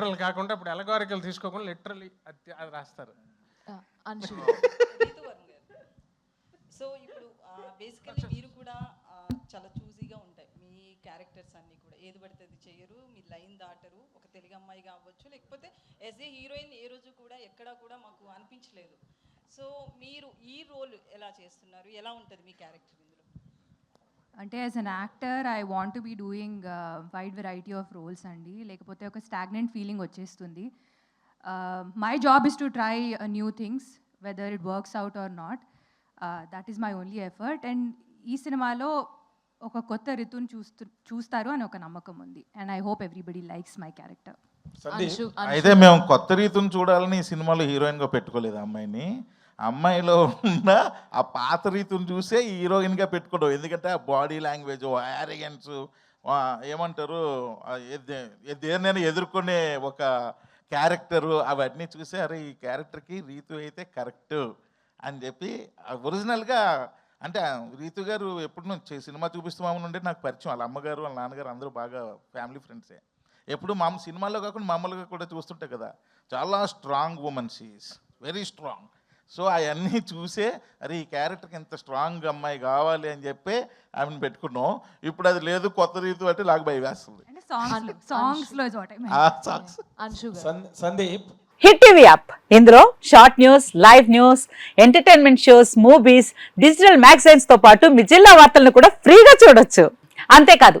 Literal కాకుండా ఇప్పుడు ఎలగారికల్ తీసుకోకుండా లిటరల్లీ అది అది రాస్తారు. అంశు సో ఇప్పుడు బేసికలీ మీరు కూడా చాలా చూజీగా ఉంటాయి. మీ క్యారెక్టర్స్ అన్నీ కూడా. ఏది పడితే అది చేయరు. మీ లైన్ దాటరు. ఒక తెలుగు అమ్మాయి కావచ్చు లేకపోతే యాజ్ ఏ హీరోయిన్ ఏ రోజు కూడా ఎక్కడా కూడా మాకు అనిపించలేదు. సో మీరు ఈ రోల్ ఎలా చేస్తున్నారు? ఎలా ఉంటుంది మీ క్యారెక్టర్ అంటే as an actor I want be doing wide variety of roles అండి. లేకపోతే ఒక స్టాగ్నెంట్ ఫీలింగ్ వచ్చేస్తుంది. My job is to try new things whether it works out or not that is my only effort and ఈ సినిమాలో ఒక కొత్త రితుని చూస్తూ చూస్తారు అని ఒక నమ్మకం ఉంది. And I hope everybody likes my character అయితే మేము కొత్త రీతిని చూడాలని ఈ సినిమాలో హీరోయిన్గా పెట్టుకోలేదు అమ్మాయిని. అమ్మాయిలో ఉన్న ఆ పాత రీతిని చూసే హీరోయిన్గా పెట్టుకోవడం ఎందుకంటే ఆ బాడీ లాంగ్వేజ్ యారిగెన్స్ ఏమంటారు ఆ దేన్నైనా ఎదుర్కొనే ఒక క్యారెక్టరు అవన్నీ చూసి అరే ఈ క్యారెక్టర్కి రీతు అయితే కరెక్ట్ అని చెప్పి ఒరిజినల్గా అంటే రీతు గారు ఎప్పుడు నుంచి సినిమా చూపిస్తున్నాము నుండి ఉంటే నాకు పరిచయం. వాళ్ళ అమ్మగారు వాళ్ళ నాన్నగారు అందరూ బాగా ఫ్యామిలీ ఫ్రెండ్సే. ఎప్పుడు మా సినిమాల్లో కాకుండా మామూలుగా కూడా చూస్తుంటే కదా చాలా strong women she is. Very strong. So అవన్నీ చూసే అరే ఈ క్యారెక్టర్కి ఇంత స్ట్రాంగ్ అమ్మాయి కావాలి అని చెప్పి ఆమెను పెట్టుకున్నాం. ఇప్పుడు అది లేదు కొత్త రీతు అంటే నాకు భయం వేస్తుంది. సందీప్ హిట్ టీవీ యాప్ ఇందులో short news live news entertainment shows movies digital మ్యాగజైన్స్తో పాటు మీ జిల్లా వార్తలను కూడా ఫ్రీగా చూడొచ్చు. అంతేకాదు